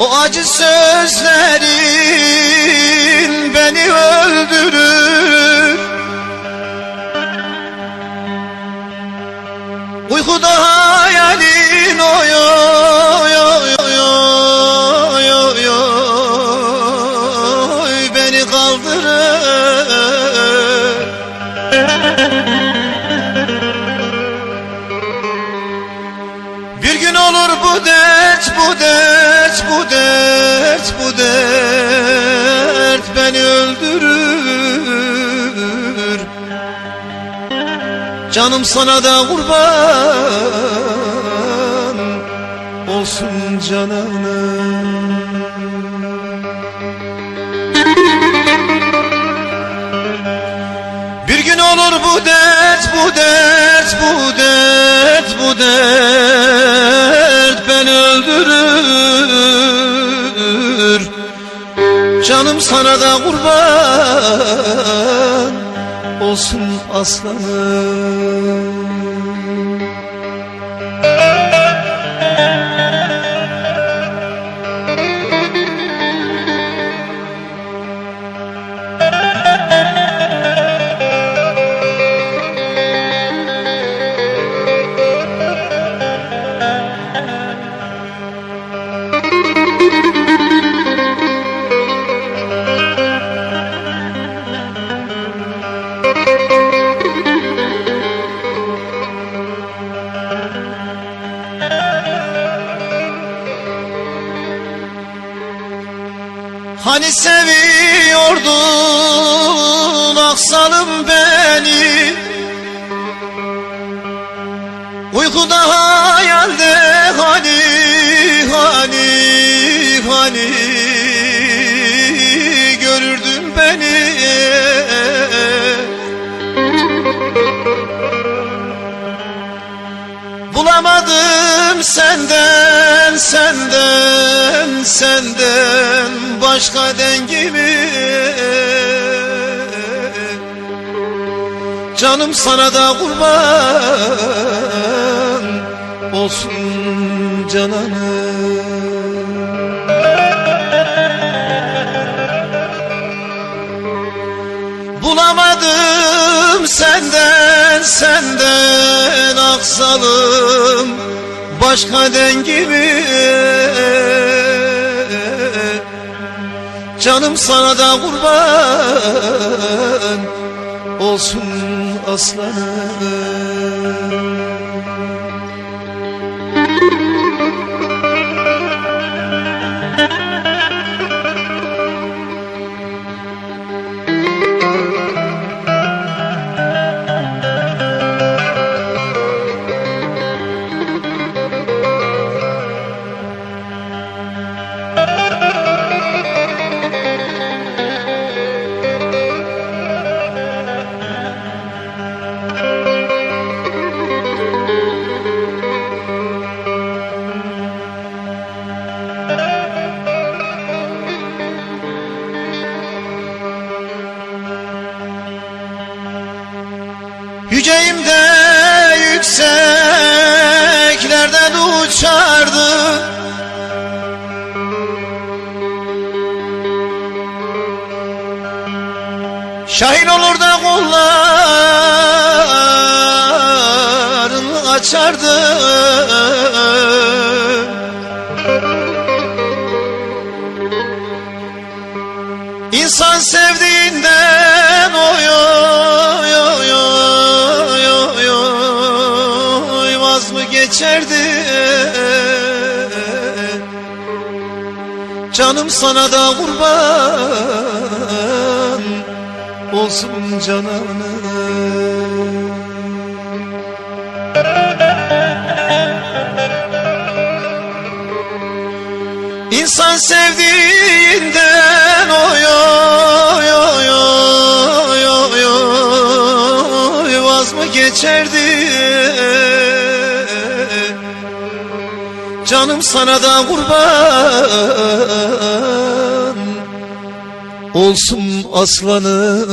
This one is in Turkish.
O acı sözlerin beni öldürür. Uykuda hayalin oy oy oy olur bu dert, bu dert, bu dert, bu dert beni öldürür. Canım sana da kurban olsun cananım. Bir gün olur bu dert, bu dert, Canım sana da kurban olsun aslanım. Hani seviyordun aksalım beni. Uykuda hayalde hani hani hani görürdün beni. Bulamadım senden senden senden başka dengimi Canım sana da kurban olsun cananım. Bulamadım senden senden aksalım başka dengimi Canım sana da kurban olsun aslanım Yüceğimde yükseklerden uçardı Şahin olur da kollarını açardı. İnsan sevdiğinden geçerdi. Canım sana da kurban olsun cananım İnsan sevdiğinden Canım sana da kurban. Olsun aslanım